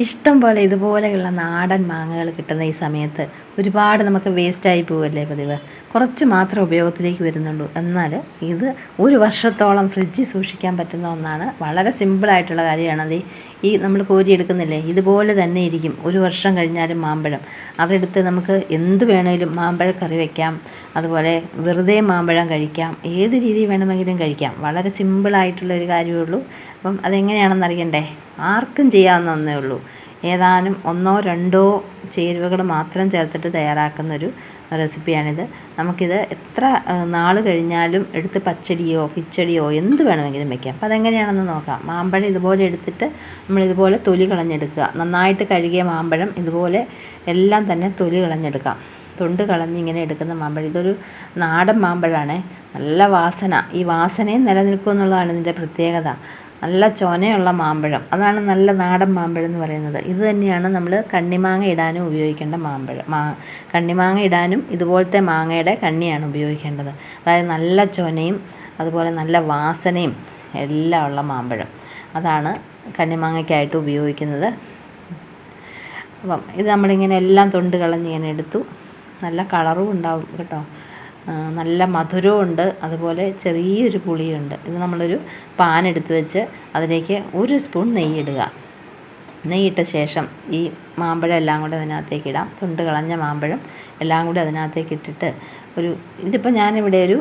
ഇഷ്ടം പോലെ ഇതുപോലെയുള്ള നാടൻ മാങ്ങകൾ കിട്ടുന്ന ഈ സമയത്ത് ഒരുപാട് നമുക്ക് വേസ്റ്റായി പോവല്ലേ പതിവ്? കുറച്ച് മാത്രം ഉപയോഗത്തിലേക്ക് വരുന്നുള്ളൂ. എന്നാൽ ഇത് ഒരു വർഷത്തോളം ഫ്രിഡ്ജിൽ സൂക്ഷിക്കാൻ പറ്റുന്ന ഒന്നാണ്. വളരെ സിമ്പിളായിട്ടുള്ള കാര്യമാണ്. അത് ഈ നമ്മൾ കോരി എടുക്കുന്നില്ലേ? ഇതുപോലെ തന്നെ ഇരിക്കും. ഒരു വർഷം കഴിഞ്ഞാലും മാമ്പഴം. അതെടുത്ത് നമുക്ക് എന്ത് വേണേലും മാമ്പഴ കറി വയ്ക്കാം അതുപോലെ വെറുതെ മാമ്പഴം കഴിക്കാം. ഏത് രീതി വേണമെങ്കിലും കഴിക്കാം. വളരെ സിമ്പിളായിട്ടുള്ള ഒരു കാര്യമേ ഉള്ളൂ. അപ്പം അതെങ്ങനെയാണെന്ന് അറിയണ്ടേ? ആർക്കും ചെയ്യാവുന്ന ഒന്നേ ഉള്ളൂ. ഏതാനും ഒന്നോ രണ്ടോ ചേരുവകൾ മാത്രം ചേർത്തിട്ട് തയ്യാറാക്കുന്ന ഒരു റെസിപ്പിയാണിത്. നമുക്കിത് എത്ര നാൾ കഴിഞ്ഞാലും എടുത്ത് പച്ചടിയോ കിച്ചടിയോ എന്ത് വേണമെങ്കിലും വെക്കാം. അപ്പോൾ അതെങ്ങനെയാണെന്ന് നോക്കാം. മാമ്പഴം ഇതുപോലെ എടുത്തിട്ട് നമ്മൾ ഇതുപോലെ തൊലി കളഞ്ഞെടുക്കുക. നന്നായിട്ട് കഴുകിയ മാമ്പഴം ഇതുപോലെ എല്ലാം തന്നെ തൊലി കളഞ്ഞെടുക്കാം. തൊണ്ട് കളഞ്ഞ് ഇങ്ങനെ എടുക്കുന്ന മാമ്പഴം. ഇതൊരു നാടൻ മാമ്പഴമാണ് നല്ല വാസന. ഈ വാസനയും നിലനിൽക്കും എന്നുള്ളതാണ് ഇതിന്റെ പ്രത്യേകത. നല്ല ചൊനയുള്ള മാമ്പഴം. അതാണ് നല്ല നാടൻ മാമ്പഴം എന്ന് പറയുന്നത്. ഇത് തന്നെയാണ് നമ്മൾ കണ്ണിമാങ്ങ ഇടാനും ഉപയോഗിക്കേണ്ട മാമ്പഴം. മാ കണ്ണിമാങ്ങ ഇടാനും ഇതുപോലത്തെ മാങ്ങയുടെ കണ്ണിയാണ് ഉപയോഗിക്കേണ്ടത്. അതായത് നല്ല ചൊനയും അതുപോലെ നല്ല വാസനയും എല്ലാം ഉള്ള മാമ്പഴം. അതാണ് കണ്ണിമാങ്ങയ്ക്കായിട്ട് ഉപയോഗിക്കുന്നത്. അപ്പം ഇത് നമ്മളിങ്ങനെ എല്ലാം തൊണ്ട് കളഞ്ഞ് ഇങ്ങനെ എടുത്തു. നല്ല കളറും ഉണ്ടാവും കേട്ടോ. നല്ല മധുരവും ഉണ്ട്. അതുപോലെ ചെറിയൊരു പുളിയുണ്ട്. ഇത് നമ്മളൊരു പാൻ എടുത്ത് വെച്ച് അതിലേക്ക് ഒരു സ്പൂൺ നെയ്യിടുക. നെയ്യിട്ട ശേഷം ഈ മാമ്പഴം എല്ലാം കൂടെ അതിനകത്തേക്ക് ഇടാം. തൊണ്ട് കളഞ്ഞ മാമ്പഴം എല്ലാം കൂടി അതിനകത്തേക്ക് ഇട്ടിട്ട് ഒരു ഇതിപ്പോൾ ഞാനിവിടെ ഒരു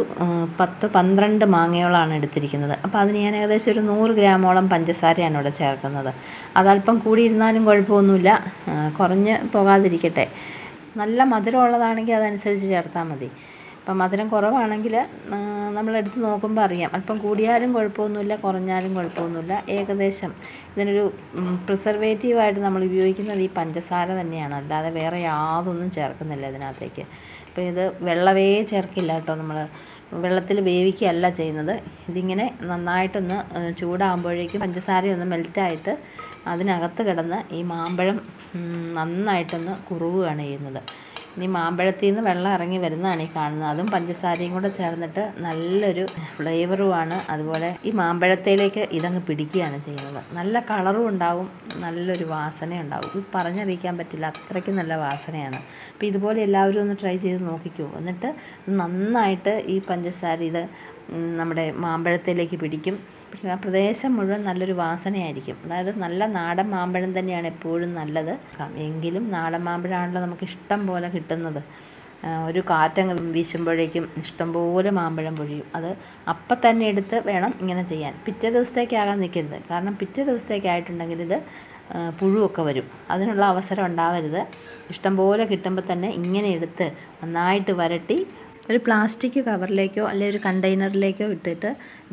പത്ത് പന്ത്രണ്ട് മാങ്ങയോളമാണ് എടുത്തിരിക്കുന്നത്. അപ്പോൾ അതിന് ഞാൻ ഏകദേശം ഒരു നൂറ് ഗ്രാമോളം പഞ്ചസാരയാണ് ഇവിടെ ചേർക്കുന്നത്. അതല്പം കൂടിയിരുന്നാലും കുഴപ്പമൊന്നുമില്ല. കുറഞ്ഞ് പോകാതിരിക്കട്ടെ. നല്ല മധുരമുള്ളതാണെങ്കിൽ അതനുസരിച്ച് ചേർത്താൽ മതി. അപ്പം മധുരം കുറവാണെങ്കിൽ നമ്മളെടുത്ത് നോക്കുമ്പോൾ അറിയാം. അല്പം കൂടിയാലും കുഴപ്പമൊന്നുമില്ല കുറഞ്ഞാലും കുഴപ്പമൊന്നുമില്ല. ഏകദേശം ഇതിനൊരു പ്രിസർവേറ്റീവായിട്ട് നമ്മൾ ഉപയോഗിക്കുന്നത് ഈ പഞ്ചസാര തന്നെയാണ്. അല്ലാതെ വേറെ യാതൊന്നും ചേർക്കുന്നില്ല ഇതിനകത്തേക്ക്. അപ്പോൾ ഇത് വെള്ളമേ ചേർക്കില്ല കേട്ടോ നമ്മൾ വെള്ളത്തിൽ വേവിക്കുകയല്ല ചെയ്യുന്നത്. ഇതിങ്ങനെ നന്നായിട്ടൊന്ന് ചൂടാകുമ്പോഴേക്കും പഞ്ചസാരയൊന്ന് മെൽറ്റായിട്ട് അതിനകത്ത് കിടന്ന് ഈ മാമ്പഴം നന്നായിട്ടൊന്ന് കുറുകുകയാണ് ചെയ്യുന്നത്. ഇനി മാമ്പഴത്തിൽ നിന്ന് വെള്ളം ഇറങ്ങി വരുന്നതാണ് ഈ കാണുന്നത്. അതും പഞ്ചസാരയും കൂടെ ചേർന്നിട്ട് നല്ലൊരു ഫ്ലേവറുമാണ്. അതുപോലെ ഈ മാമ്പഴത്തേലേക്ക് ഇതങ്ങ് പിടിക്കുകയാണ് ചെയ്യുന്നത്. നല്ല കളറും ഉണ്ടാവും നല്ലൊരു വാസന ഉണ്ടാവും. പറഞ്ഞറിയിക്കാൻ പറ്റില്ല അത്രയ്ക്ക് നല്ല വാസനയാണ്. അപ്പോൾ ഇതുപോലെ എല്ലാവരും ഒന്ന് ട്രൈ ചെയ്ത് നോക്കിക്കൂ. എന്നിട്ട് നന്നായിട്ട് ഈ പഞ്ചസാര ഇത് നമ്മുടെ മാമ്പഴത്തിലേക്ക് പിടിക്കും. ആ പ്രദേശം മുഴുവൻ നല്ലൊരു വാസനയായിരിക്കും. അതായത് നല്ല നാടൻ മാമ്പഴം തന്നെയാണ് എപ്പോഴും നല്ലത്. എങ്കിലും നാടൻ മാമ്പഴമാണല്ലോ നമുക്ക് ഇഷ്ടം പോലെ കിട്ടുന്നത്. ഒരു കാറ്റങ്ങ് വീശുമ്പോഴേക്കും ഇഷ്ടംപോലെ മാമ്പഴം പൊഴിയും. അത് അപ്പം തന്നെ എടുത്ത് വേണം ഇങ്ങനെ ചെയ്യാൻ. പിറ്റേ ദിവസത്തേക്കാകാൻ നിൽക്കരുത്. കാരണം പിറ്റേ ദിവസത്തേക്കായിട്ടുണ്ടെങ്കിൽ ഇത് പുഴുവൊക്കെ വരും. അതിനുള്ള അവസരം ഉണ്ടാവരുത്. ഇഷ്ടംപോലെ കിട്ടുമ്പോൾ തന്നെ ഇങ്ങനെ എടുത്ത് നന്നായിട്ട് വരട്ടി ഒരു പ്ലാസ്റ്റിക് കവറിലേക്കോ അല്ലെങ്കിൽ ഒരു കണ്ടെയ്നറിലേക്കോ ഇട്ടിട്ട്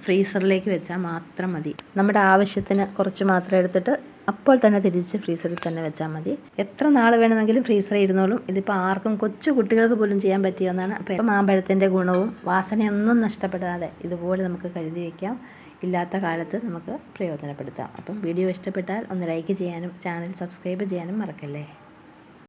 ഫ്രീസറിലേക്ക് വെച്ചാൽ മാത്രം മതി. നമ്മുടെ ആവശ്യത്തിന് കുറച്ച് മാത്രം എടുത്തിട്ട് അപ്പോൾ തന്നെ തിരിച്ച് ഫ്രീസറിൽ തന്നെ വെച്ചാൽ മതി. എത്ര നാൾ വേണമെങ്കിലും ഫ്രീസറിൽ ഇരുന്നോളും. ഇതിപ്പോൾ ആർക്കും കൊച്ചു കുട്ടികൾക്ക് പോലും ചെയ്യാൻ പറ്റിയെന്നാണ് അപ്പോൾ മാമ്പഴത്തിന്റെ ഗുണവും വാസനയൊന്നും നഷ്ടപ്പെടാതെ ഇതുപോലെ നമുക്ക് കരുതി വയ്ക്കാം ഇല്ലാത്ത കാലത്ത് നമുക്ക് പ്രയോജനപ്പെടുത്താം. അപ്പം വീഡിയോ ഇഷ്ടപ്പെട്ടാൽ ഒന്ന് ലൈക്ക് ചെയ്യാനും ചാനൽ സബ്സ്ക്രൈബ് ചെയ്യാനും മറക്കല്ലേ?